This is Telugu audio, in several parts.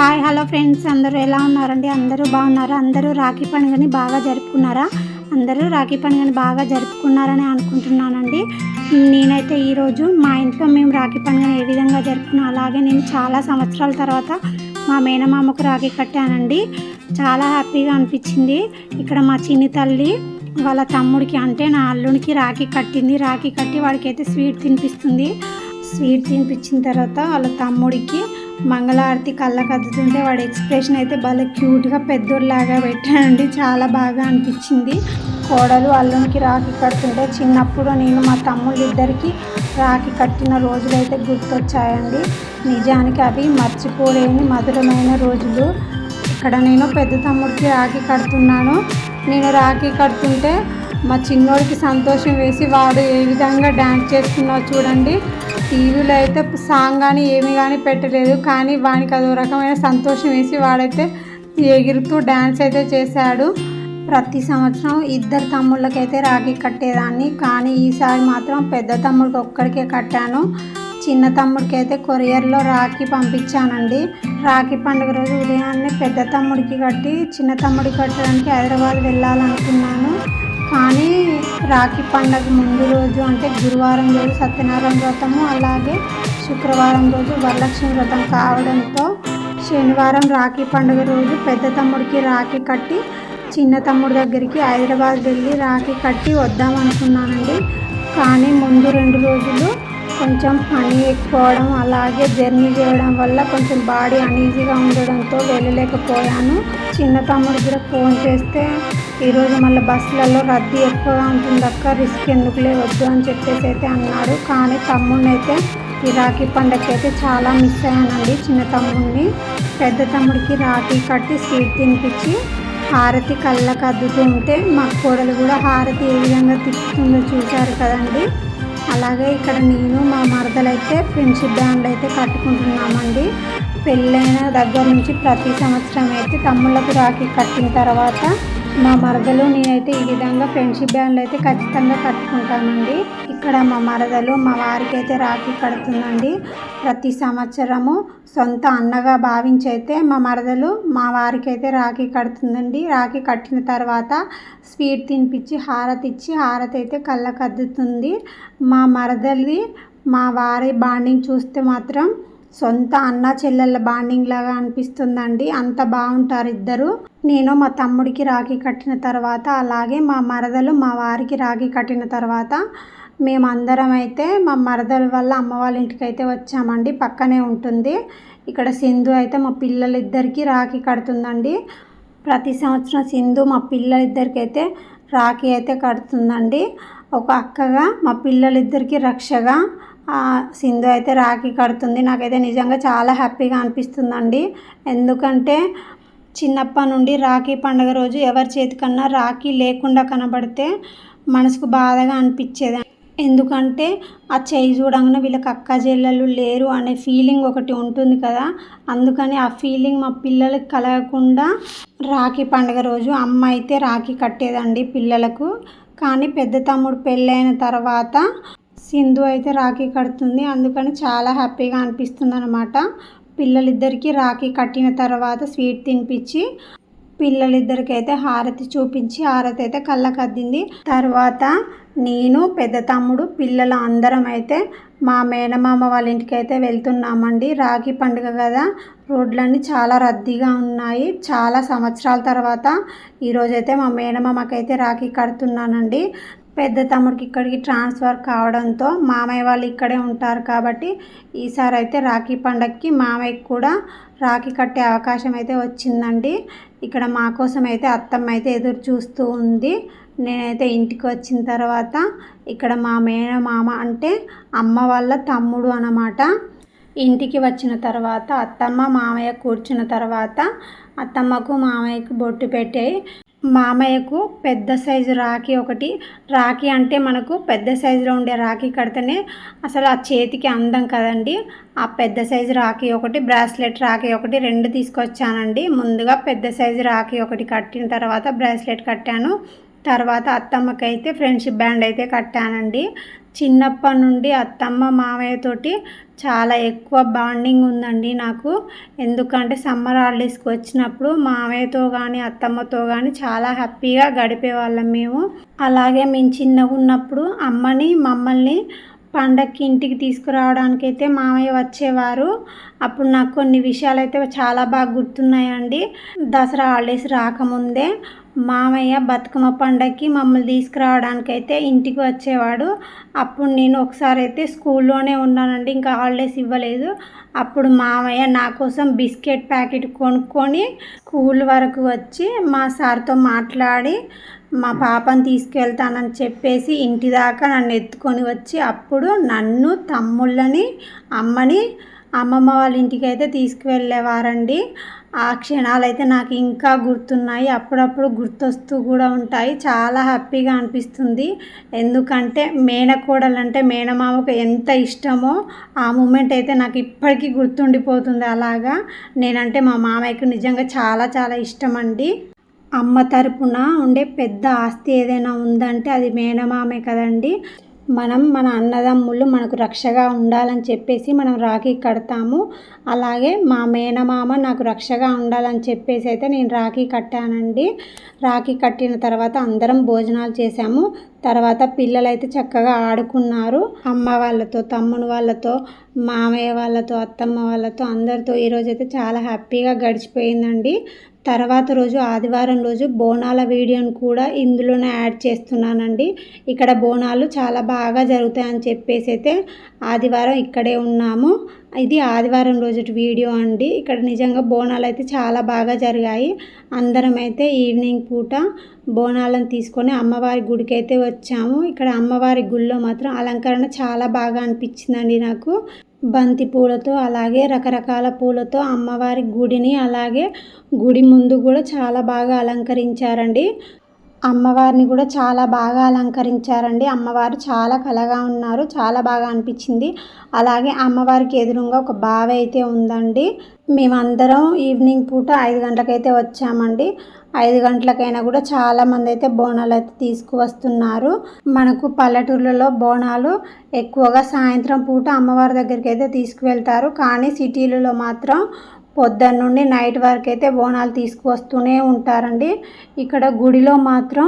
Hi hello friends. అందరూ ఎలా ఉన్నారండి? అందరూ బాగున్నారా? అందరూ రాఖీ పండుగని బాగా జరుపుకున్నారా? అందరూ రాఖీ పండుగని బాగా జరుపుకున్నారని అనుకుంటున్నానండి. నేనైతే ఈరోజు మా ఇంట్లో మేము రాఖీ పండుగని ఏ విధంగా జరుపుకున్నాం అలాగే నేను చాలా సంవత్సరాల తర్వాత మా మేనమామకు రాఖీ కట్టానండి. చాలా హ్యాపీగా అనిపించింది. ఇక్కడ మా చిన్ని తల్లి వాళ్ళ తమ్ముడికి అంటే నా అల్లుడికి రాఖీ కట్టింది. రాఖీ కట్టి వాడికైతే స్వీట్ తినిపిస్తుంది. స్వీట్ తినిపించిన తర్వాత వాళ్ళ తమ్ముడికి మంగళారతి కళ్ళకు అద్దుతుంటే వాడి ఎక్స్ప్రెషన్ అయితే భలే క్యూట్గా పెద్దోళ్ళలాగా పెట్టానండి చాలా బాగా అనిపించింది. కోడలు అల్లునికి రాఖీ కడుతుంటే చిన్నప్పుడు నేను మా తమ్ముళ్ళు ఇద్దరికి రాఖీ కట్టిన రోజులైతే గుర్తొచ్చాయండి. నిజానికి అవి మర్చిపోలేని మధురమైన రోజులు. ఇక్కడ నేను పెద్ద తమ్ముడికి రాఖీ కడుతున్నాను. నేను రాఖీ కడుతుంటే మా చిన్నోడికి సంతోషం వేసి వాడు ఏ విధంగా డ్యాన్స్ చేస్తున్నావు చూడండి. టీవీలో అయితే సాంగ్ కానీ ఏమి కానీ పెట్టలేదు. కానీ వానికి అదో రకమైన సంతోషం వేసి వాడైతే ఎగురుతూ డ్యాన్స్ అయితే చేశాడు. ప్రతి సంవత్సరం ఇద్దరు తమ్ముళ్ళకైతే రాఖీ కట్టేదాన్ని. కానీ ఈసారి మాత్రం పెద్ద తమ్ముడికి ఒక్కడికే కట్టాను. చిన్న తమ్ముడికి అయితే కొరియర్లో రాఖీ పంపించానండి. రాఖీ పండుగ రోజు ఉదయాన్నే పెద్ద తమ్ముడికి కట్టి చిన్న తమ్ముడికి కట్టడానికి హైదరాబాద్ వెళ్ళాలనుకున్నాను. కానీ రాఖీ పండగ ముందు రోజు అంటే గురువారం రోజు సత్యనారాయణ వ్రతము అలాగే శుక్రవారం రోజు వరలక్ష్మి వ్రతం కావడంతో శనివారం రాఖీ పండుగ రోజు పెద్ద తమ్ముడికి రాఖీ కట్టి చిన్న తమ్ముడి దగ్గరికి హైదరాబాద్ వెళ్ళి రాఖీ కట్టి వద్దాం అనుకున్నానండి. కానీ ముందు రెండు రోజులు కొంచెం పని ఎక్కువడం అలాగే జర్నీ చేయడం వల్ల కొంచెం బాడీ అనీజీగా ఉండడంతో వెళ్ళలేకపోయాను. చిన్న తమ్ముడు కూడా ఫోన్ చేస్తే ఈరోజు మళ్ళీ బస్సులలో రద్దీ ఎక్కువగా ఉంటుంది అక్క రిస్క్ ఎందుకులే వద్దు అని చెప్పేసి అయితే అన్నాడు కానీ తమ్ముడిని అయితే ఈ రాఖీ పండగకి అయితే చాలా మిస్ అయ్యానండి. చిన్న తమ్ముడిని పెద్ద తమ్ముడికి రాఖీ కట్టి స్వీట్ తినిపించి హారతి కళ్ళకు అద్దుతూ ఉంటే మా కోడలు కూడా హారతి ఏ విధంగా తిప్పుతుందో చూశారు కదండి. అలాగే ఇక్కడ నేను మా మరదలైతే ఫ్రెండ్షిప్ బ్యాండ్ అయితే కట్టుకుంటున్నామండి. పెళ్ళైన దగ్గర నుంచి ప్రతి సంవత్సరం అయితే తమ్ముళ్ళకు రాఖీ కట్టిన తర్వాత మా మరదలు నేనైతే ఈ విధంగా ఫ్రెండ్షిప్ బ్యాండ్లు అయితే ఖచ్చితంగా కట్టుకుంటామండి ఇక్కడ మా మరదలు మా వారికి అయితే రాఖీ కడుతుందండి. ప్రతి సంవత్సరము సొంత అన్నగా భావించి అయితే మా మరదలు మా వారికి అయితే రాఖీ కడుతుందండి. రాఖీ కట్టిన తర్వాత స్వీట్ తినిపించి హారతి ఇచ్చి హారతి అయితే కళ్ళకద్దుతుంది. మా మరదలి మా వారి బాండింగ్ చూస్తే మాత్రం సొంత అన్న చెల్లెళ్ళ బాండింగ్ లాగా అనిపిస్తుందండి. అంత బాగుంటారు ఇద్దరు నేను మా తమ్ముడికి రాఖీ కట్టిన తర్వాత అలాగే మా మరదలు మా వారికి రాఖీ కట్టిన తర్వాత మేమందరం అయితే మా మరదల వల్ల అమ్మ వాళ్ళ ఇంటికి అయితే వచ్చామండి. పక్కనే ఉంటుంది. ఇక్కడ సింధు అయితే మా పిల్లలిద్దరికీ రాఖీ కడుతుందండి. ప్రతి సంవత్సరం సింధు మా పిల్లలిద్దరికి అయితే రాఖీ అయితే కడుతుందండి. ఒక అక్కగా మా పిల్లలిద్దరికీ రక్షగా సింధు అయితే రాఖీ కడుతుంది. నాకైతే నిజంగా చాలా హ్యాపీగా అనిపిస్తుందండి. ఎందుకంటే చిన్నప్పటి నుండి రాఖీ పండుగ రోజు ఎవరి చేతికన్నా రాఖీ లేకుండా కనబడితే మనసుకు బాధగా అనిపించేది. ఎందుకంటే ఆ చేయి చూడంగానే వీళ్ళకి అక్క చెల్లెలు లేరు అనే ఫీలింగ్ ఒకటి ఉంటుంది కదా. అందుకని ఆ ఫీలింగ్ మా పిల్లలకి కలగకుండా రాఖీ పండుగ రోజు అమ్మ అయితే రాఖీ కట్టేదండి పిల్లలకు. కానీ పెద్ద తమ్ముడు పెళ్ళైన తర్వాత సింధు అయితే రాఖీ కడుతుంది. అందుకని చాలా హ్యాపీగా అనిపిస్తుంది అనమాట పిల్లలిద్దరికీ రాఖీ కట్టిన తర్వాత స్వీట్ తినిపించి పిల్లలిద్దరికి అయితే హారతి చూపించి హారతి అయితే కళ్ళకద్దింది. తర్వాత నేను పెద్ద తమ్ముడు పిల్లల అందరం అయితే మా మేనమామ వాళ్ళ ఇంటికి అయితే వెళ్తున్నామండి. రాఖీ పండుగ కదా రోడ్లన్నీ చాలా రద్దీగా ఉన్నాయి. చాలా సంవత్సరాల తర్వాత ఈరోజైతే మా మేనమామకైతే రాఖీ కడుతున్నానండి. పెద్ద తమ్ముడికి ఇక్కడికి ట్రాన్స్ఫర్ కావడంతో మామయ్య వాళ్ళు ఇక్కడే ఉంటారు కాబట్టి ఈసారి అయితే రాఖీ పండగకి మామయ్యకి కూడా రాఖీ కట్టే అవకాశం అయితే వచ్చిందండి. ఇక్కడ మా కోసం అయితే అత్తమ్మ అయితే ఎదురు చూస్తూ ఉంది. నేనైతే ఇంటికి వచ్చిన తర్వాత ఇక్కడ మా మేన మామ అంటే అమ్మ వాళ్ళ తమ్ముడు అన్నమాట. ఇంటికి వచ్చిన తర్వాత అత్తమ్మ మామయ్య కూర్చున్న తర్వాత అత్తమ్మకు మామయ్యకు బొట్టు పెట్టాయి. మామయ్యకు పెద్ద సైజు రాఖీ ఒకటి. రాఖీ అంటే మనకు పెద్ద సైజులో ఉండే రాఖీ కడితేనే అసలు ఆ చేతికి అందం కదండి. ఆ పెద్ద సైజు రాఖీ ఒకటి బ్రాస్లెట్ రాఖీ ఒకటి రెండు తీసుకొచ్చానండి. ముందుగా పెద్ద సైజు రాఖీ ఒకటి కట్టిన తర్వాత బ్రాస్లెట్ కట్టాను. తర్వాత అత్తమ్మకైతే ఫ్రెండ్షిప్ బ్యాండ్ అయితే కట్టానండి. చిన్నప్పటి నుండి అత్తమ్మ మామయ్య తోటి చాలా ఎక్కువ బాండింగ్ ఉందండి నాకు. ఎందుకంటే సమ్మర్ హాలిడేస్కి వచ్చినప్పుడు మామయ్యతో కానీ అత్తమ్మతో కానీ చాలా హ్యాపీగా గడిపేవాళ్ళం మేము. అలాగే మేము చిన్నగా ఉన్నప్పుడు అమ్మని మమ్మల్ని పండక్కి ఇంటికి తీసుకురావడానికి అయితే మామయ్య వచ్చేవారు. అప్పుడు నాకు కొన్ని విషయాలు అయితే చాలా బాగా గుర్తున్నాయండి. దసరా హాలిడేస్ రాకముందే మామయ్య బతుకమ్మ పండగకి మమ్మల్ని తీసుకురావడానికి అయితే ఇంటికి వచ్చేవాడు. అప్పుడు నేను ఒకసారి అయితే స్కూల్లోనే ఉన్నానండి ఇంకా హాలిడేస్ ఇవ్వలేదు. అప్పుడు మామయ్య నా కోసం బిస్కెట్ ప్యాకెట్ కొనుక్కొని స్కూల్ వరకు వచ్చి మా సార్తో మాట్లాడి మా పాపని తీసుకెళ్తానని చెప్పేసి ఇంటి దాకా నన్ను ఎత్తుకొని వచ్చి అప్పుడు నన్ను తమ్ముళ్ళని అమ్మని అమ్మమ్మ వాళ్ళ ఇంటికి అయితే తీసుకువెళ్ళేవారండి. ఆ క్షణాలు అయితే నాకు ఇంకా గుర్తున్నాయి. అప్పుడప్పుడు గుర్తొస్తూ కూడా ఉంటాయి. చాలా హ్యాపీగా అనిపిస్తుంది. ఎందుకంటే మేనకోడలంటే మేనమామకు ఎంత ఇష్టమో ఆ మూమెంట్ అయితే నాకు ఇప్పటికీ గుర్తుండిపోతుంది అలాగా. నేనంటే మా మామయ్యకు నిజంగా చాలా చాలా ఇష్టం అండి అమ్మ తరపున ఉండే పెద్ద ఆస్తి ఏదైనా ఉందంటే అది మేనమామే కదండి. మనం మన అన్నదమ్ములు మనకు రక్షగా ఉండాలని చెప్పేసి మనం రాఖీ కడతాము. అలాగే మా మేనమామ నాకు రక్షగా ఉండాలని చెప్పేసి అయితే నేను రాఖీ కట్టానండి. రాఖీ కట్టిన తర్వాత అందరం భోజనాలు చేసాము తర్వాత పిల్లలైతే చక్కగా ఆడుకున్నారు. అమ్మ వాళ్ళతో తమ్ముని వాళ్ళతో మామయ్య వాళ్ళతో అత్తమ్మ వాళ్ళతో అందరితో ఈరోజైతే చాలా హ్యాపీగా గడిచిపోయిందండి. తర్వాత రోజు ఆదివారం రోజు బోనాల వీడియోను కూడా ఇందులోనే యాడ్ చేస్తున్నానండి. ఇక్కడ బోనాలు చాలా బాగా జరుగుతాయని చెప్పేసి అయితే ఆదివారం ఇక్కడే ఉన్నాము. ఇది ఆదివారం రోజు వీడియో అండి. ఇక్కడ నిజంగా బోనాలు అయితే చాలా బాగా జరిగాయి. అందరం అయితే ఈవినింగ్ పూట బోనాలను తీసుకొని అమ్మవారి గుడికి అయితే వచ్చాము. ఇక్కడ అమ్మవారి గుళ్ళో మాత్రం అలంకరణ చాలా బాగా అనిపించిందండి నాకు. బంతి పూలతో అలాగే రకరకాల పూలతో అమ్మవారి గుడిని అలాగే గుడి ముందు కూడా చాలా బాగా అలంకరించారండి. అమ్మవారిని కూడా చాలా బాగా అలంకరించారండి. అమ్మవారు చాలా కలగా ఉన్నారు చాలా బాగా అనిపించింది. అలాగే అమ్మవారికి ఎదురుగా ఒక బావి అయితే ఉందండి. మేమందరం ఈవినింగ్ పూట ఐదు గంటలకైతే వచ్చామండి. ఐదు గంటలకైనా కూడా చాలామంది అయితే బోనాలు అయితే తీసుకువస్తున్నారు. మనకు పల్లెటూర్లలో బోనాలు ఎక్కువగా సాయంత్రం పూట అమ్మవారి దగ్గరికి అయితే తీసుకువెళ్తారు. కానీ సిటీలలో మాత్రం పొద్దున్న నుండి నైట్ వరకు అయితే బోనాలు తీసుకువస్తూనే ఉంటారండి. ఇక్కడ గుడిలో మాత్రం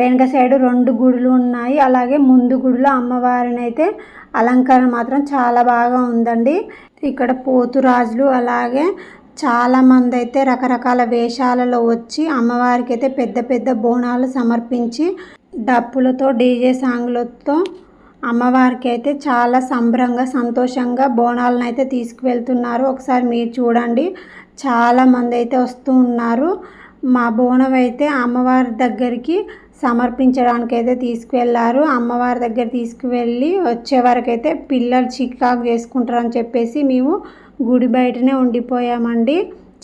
వెనక సైడ్ రెండు గుడులు ఉన్నాయి. అలాగే ముందు గుడిలో అమ్మవారిని అయితే అలంకరణ మాత్రం చాలా బాగా ఉందండి. ఇక్కడ పోతురాజులు అలాగే చాలామంది అయితే రకరకాల వేషాలలో వచ్చి అమ్మవారికి అయితే పెద్ద పెద్ద బోనాలు సమర్పించి డప్పులతో డీజే సాంగ్లతో అమ్మవారికి అయితే చాలా సంబరంగా సంతోషంగా బోనాలను అయితే తీసుకువెళ్తున్నారు. ఒకసారి మీరు చూడండి. చాలామంది అయితే వస్తూ ఉన్నారు. మా బోనం అయితే అమ్మవారి దగ్గరికి సమర్పించడానికి అయితే తీసుకువెళ్ళారు అమ్మవారి దగ్గర తీసుకువెళ్ళి వచ్చే పిల్లలు చికాకు చేసుకుంటారని చెప్పేసి మేము గుడి బయటనే ఉండిపోయామండి.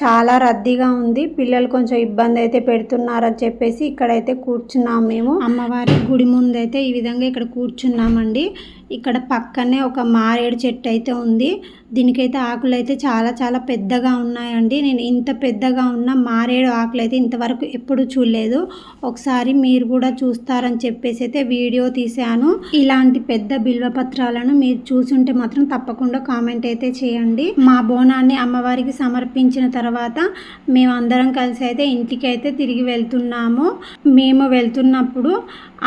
చాలా రద్దీగా ఉంది. పిల్లలు కొంచెం ఇబ్బంది అయితే పెడుతున్నారని చెప్పేసి ఇక్కడైతే కూర్చున్నాం మేము. అమ్మవారి గుడి ముందు అయితే ఈ విధంగా ఇక్కడ కూర్చున్నామండి. ఇక్కడ పక్కనే ఒక మారేడు చెట్టు అయితే ఉంది. దీనికైతే ఆకులు అయితే చాలా చాలా పెద్దగా ఉన్నాయండి. నేను ఇంత పెద్దగా ఉన్న మారేడు ఆకులు అయితే ఇంతవరకు ఎప్పుడు చూడలేదు. ఒకసారి మీరు కూడా చూస్తారని చెప్పేసి అయితే వీడియో తీశాను. ఇలాంటి పెద్ద బిల్వ పత్రాలను మీరు చూసుంటే మాత్రం తప్పకుండా కామెంట్ అయితే చేయండి. మా బోనాన్ని అమ్మవారికి సమర్పించిన తర్వాత మేమందరం కలిసి అయితే ఇంటికి అయితే తిరిగి వెళ్తున్నాము. మేము వెళ్తున్నప్పుడు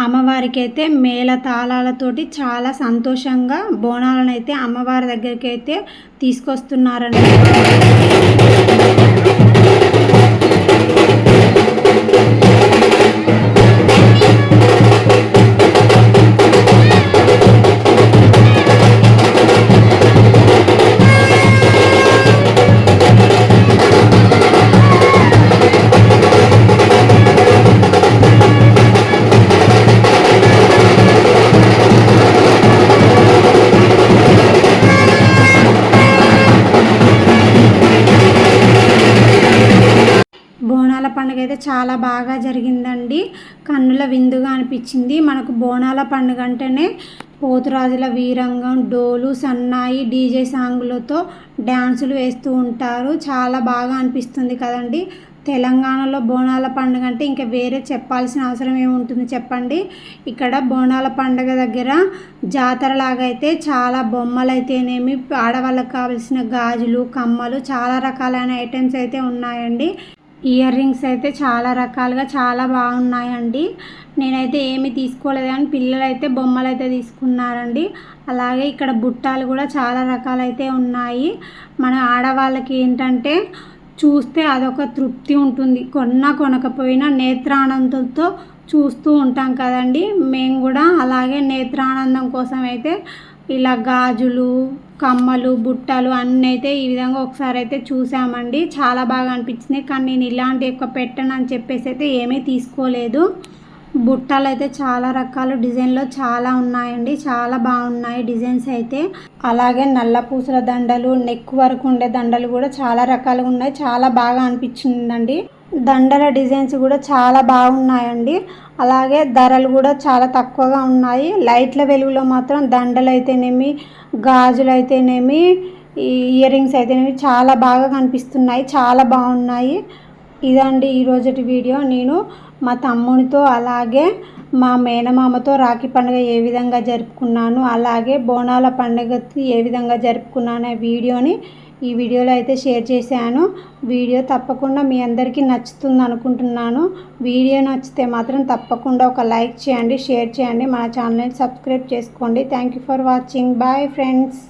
అమ్మవారికి అయితే మేళ తాళాలతోటి చాలా సంతోషంగా బోనాలను అయితే అమ్మవారి దగ్గరికి అయితే తీసుకొస్తున్నారండి చాలా బాగా జరిగిందండి. కన్నుల విందుగా అనిపించింది. మనకు బోనాల పండుగ అంటేనే పోతురాజుల వీరంగం డోలు సన్నాయి డీజే సాంగులతో డ్యాన్సులు వేస్తూ ఉంటారు. చాలా బాగా అనిపిస్తుంది కదండి. తెలంగాణలో బోనాల పండుగ అంటే ఇంకా వేరే చెప్పాల్సిన అవసరం ఏముంటుంది చెప్పండి? ఇక్కడ బోనాల పండుగ దగ్గర జాతర లాగా అయితే చాలా బొమ్మలు అయితేనేమి ఆడవాళ్ళకి కావాల్సిన గాజులు కమ్మలు చాలా రకాలైన ఐటమ్స్ అయితే ఉన్నాయండి. ఇయర్ రింగ్స్ అయితే చాలా రకాలుగా చాలా బాగున్నాయండి. నేనైతే ఏమి తీసుకోలేదు కానీ పిల్లలు అయితే బొమ్మలు అయితే తీసుకున్నారండి. అలాగే ఇక్కడ బుట్టాలు కూడా చాలా రకాలైతే ఉన్నాయి. మన ఆడవాళ్ళకి ఏంటంటే చూస్తే అదొక తృప్తి ఉంటుంది. కొన్నా కొనకపోయినా నేత్రానందంతో చూస్తూ ఉంటాం కదండి. మేము కూడా అలాగే నేత్రానందం కోసం అయితే ఇలా గాజులు కమ్మలు బుట్టలు అన్నీ అయితే ఈ విధంగా ఒకసారి అయితే చూసామండి. చాలా బాగా అనిపించింది. కానీ నేను ఇలాంటి ఎక్కువ పెట్టను అని చెప్పేసి అయితే ఏమీ తీసుకోలేదు. బుట్టలు అయితే చాలా రకాలు డిజైన్లో చాలా ఉన్నాయండి. చాలా బాగున్నాయి డిజైన్స్ అయితే. అలాగే నల్ల పూసల దండలు నెక్ వరకు ఉండే దండలు కూడా చాలా రకాలుగా ఉన్నాయి. చాలా బాగా అనిపించిందండి. దండల డిజైన్స్ కూడా చాలా బాగున్నాయండి. అలాగే ధరలు కూడా చాలా తక్కువగా ఉన్నాయి. లైట్ల వెలుగులో మాత్రం దండలు అయితేనేమి గాజులు అయితేనేమి ఇయర్ రింగ్స్ అయితేనేమి చాలా బాగా కనిపిస్తున్నాయి. చాలా బాగున్నాయి. ఇదండి ఈరోజటి వీడియో. నేను మా తమ్మునితో అలాగే మా మేనమామతో రాఖీ పండుగ ఏ విధంగా జరుపుకున్నాను అలాగే బోనాల పండుగకి ఏ విధంగా జరుపుకున్నాను వీడియోని ఈ వీడియోలో అయితే షేర్ చేశాను. వీడియో తప్పకుండా మీ అందరికీ నచ్చుతుంది అనుకుంటున్నాను. వీడియో నచ్చితే మాత్రం తప్పకుండా ఒక లైక్ చేయండి షేర్ చేయండి. మన ఛానల్ని సబ్స్క్రైబ్ చేసుకోండి. Thank you for watching. Bye friends.